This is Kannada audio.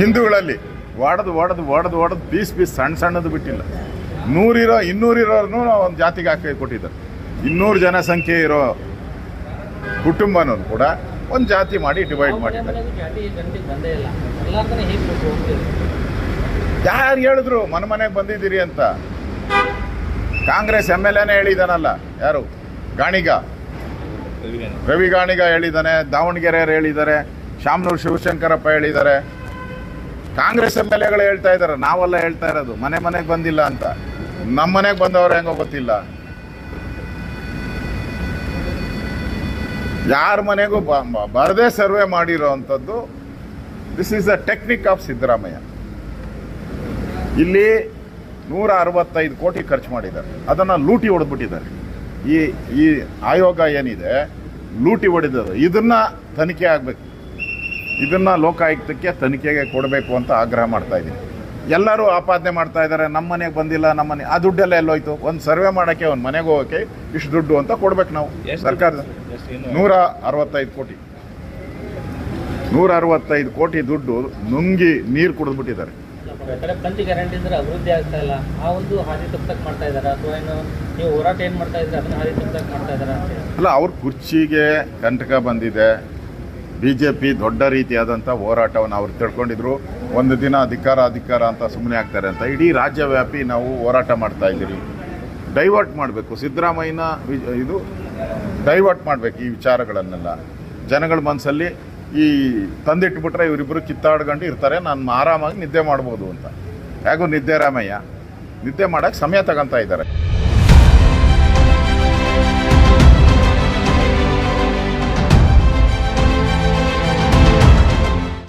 ಹಿಂದೂಗಳಲ್ಲಿ ಒಡೆದು ಒಡೆದು ಒಡೆದು ಒಡೆದು ಪೀಸ್ ಪೀಸ್ ಸಣ್ಣ ಸಣ್ಣದು ಬಿಟ್ಟಿಲ್ಲ. ನೂರಿರೋ ಇನ್ನೂರಿರೋರ್ನು ಒಂದು ಜಾತಿಗೆ ಹಾಕಿ ಕೊಟ್ಟಿದ್ದಾರೆ. ಇನ್ನೂರು ಜನಸಂಖ್ಯೆ ಇರೋ ಕುಟುಂಬನೂ ಕೂಡ ಒಂದು ಜಾತಿ ಮಾಡಿ ಡಿವೈಡ್ ಮಾಡಿದ್ದಾರೆ. ಯಾರು ಹೇಳಿದ್ರು ಮನೆ ಮನೆಗೆ ಬಂದಿದ್ದೀರಿ ಅಂತ ಕಾಂಗ್ರೆಸ್ ಎಂ ಎಲ್ ಎನೇ ಹೇಳಿದಾನಲ್ಲ ಯಾರು? ಗಾಣಿಗ. ರವಿ ಗಾಣಿಗ ಹೇಳಿದ್ದಾನೆ ದಾವಣಗೆರೆಯವರು ಹೇಳಿದ್ದಾರೆ ಶಾಮನೂರು ಶಿವಶಂಕರಪ್ಪ ಹೇಳಿದ್ದಾರೆ ಕಾಂಗ್ರೆಸ್ ಎಂ ಎಲ್ ಎಗಳು ಹೇಳ್ತಾ ಇದ್ದಾರೆ, ನಾವೆಲ್ಲ ಹೇಳ್ತಾ ಇರೋದು, ಮನೆ ಮನೆಗೆ ಬಂದಿಲ್ಲ ಅಂತ. ನಮ್ಮ ಮನೆಗೆ ಬಂದವರು ಹೆಂಗೋ ಗೊತ್ತಿಲ್ಲ. ಯಾರ ಮನೆಗೂ ಬರದೇ ಸರ್ವೆ ಮಾಡಿರೋ ಅಂಥದ್ದು this is a technique of Siddaramaiah. ಇಲ್ಲಿ ನೂರ ಅರವತ್ತೈದು ಕೋಟಿ ಖರ್ಚು ಮಾಡಿದ್ದಾರೆ. ಅದನ್ನು ಲೂಟಿ ಹೊಡೆದ್ಬಿಟ್ಟಿದ್ದಾರೆ. ಈ ಈ ಆಯೋಗ ಏನಿದೆ, ಲೂಟಿ ಹೊಡೆದದು. ಇದನ್ನು ತನಿಖೆ ಆಗಬೇಕು. ಇದನ್ನ ಲೋಕಾಯುಕ್ತಕ್ಕೆ ತನಿಖೆಗೆ ಕೊಡಬೇಕು ಅಂತ ಆಗ್ರಹ ಮಾಡ್ತಾ ಇದ್ದೀನಿ ಎಲ್ಲರೂ ಆಪಾದನೆ ಮಾಡ್ತಾ ಇದ್ದಾರೆ. ನಮ್ಮ ಮನೆಗೆ ಬಂದಿಲ್ಲ ನಮ್ಮ ಮನೆ ಆ ದುಡ್ಡೆಲ್ಲ ಎಲ್ಲೋಯ್ತು. ಒಂದು ಸರ್ವೆ ಮಾಡೋಕ್ಕೆ ಒಂದು ಮನೆಗೆ ಹೋಗೋಕ್ಕೆ ಇಷ್ಟು ದುಡ್ಡು ಅಂತ ಕೊಡ್ಬೇಕು ನಾವು. ಸರ್ಕಾರದ ನೂರ ಅರವತ್ತೈದು ಕೋಟಿ. ನೂರ ಅರವತ್ತೈದು ಕೋಟಿ ದುಡ್ಡು ನುಂಗಿ ನೀರು ಕುಡಿದ್ಬಿಟ್ಟಿದ್ದಾರೆ. ಗ್ಯಾರಂಟಿ ಅಂದ್ರೆ ಅಭಿವೃದ್ಧಿ ಆಗ್ತಾ ಇಲ್ಲ. ಆ ಒಂದು ಹಾದಿ ಮಾಡ್ತಾ ಇದ್ದಾರೆ? ಅಥವಾ ಏನು ನೀವು ಹೋರಾಟ ಏನ್ ಮಾಡ್ತಾ ಇದ್ರೆ ಅದನ್ನ ಹಾದಿ ತಪ್ಪಕ್ ಮಾಡ್ತಾ ಇದ್ದಾರೆ ಅಂತ ಅಲ್ಲ ಅವ್ರ ಕುರ್ಚಿಗೆ ಕಂಟಕ ಬಂದಿದೆ. ಬಿ ಜೆ ಪಿ ದೊಡ್ಡ ರೀತಿಯಾದಂಥ ಹೋರಾಟವನ್ನು ಅವರು ತಿಳ್ಕೊಂಡಿದ್ರು. ಒಂದು ದಿನ ಅಧಿಕಾರ ಅಧಿಕಾರ ಅಂತ ಸುಮ್ಮನೆ ಆಗ್ತಾರೆ ಅಂತ. ಇಡೀ ರಾಜ್ಯವ್ಯಾಪಿ ನಾವು ಹೋರಾಟ ಮಾಡ್ತಾ ಇದ್ದೀರಿ. ಡೈವರ್ಟ್ ಮಾಡಬೇಕು. ಸಿದ್ದರಾಮಯ್ಯನ ಇದು ಡೈವರ್ಟ್ ಮಾಡಬೇಕು ಈ ವಿಚಾರಗಳನ್ನೆಲ್ಲ. ಜನಗಳ ಮನಸ್ಸಲ್ಲಿ ಈ ತಂದಿಟ್ಬಿಟ್ರೆ ಇವರಿಬ್ಬರು ಕಿತ್ತಾಡ್ಕೊಂಡು ಇರ್ತಾರೆ. ನಾನು ಆರಾಮಾಗಿ ನಿದ್ದೆ ಮಾಡ್ಬೋದು ಅಂತ. ಹೇಗೂ ನಿದ್ದೆ ರಾಮಯ್ಯ. ನಿದ್ದೆ ಮಾಡೋಕ್ಕೆ ಸಮಯ ತಗೊಂತ ಇದ್ದಾರೆ.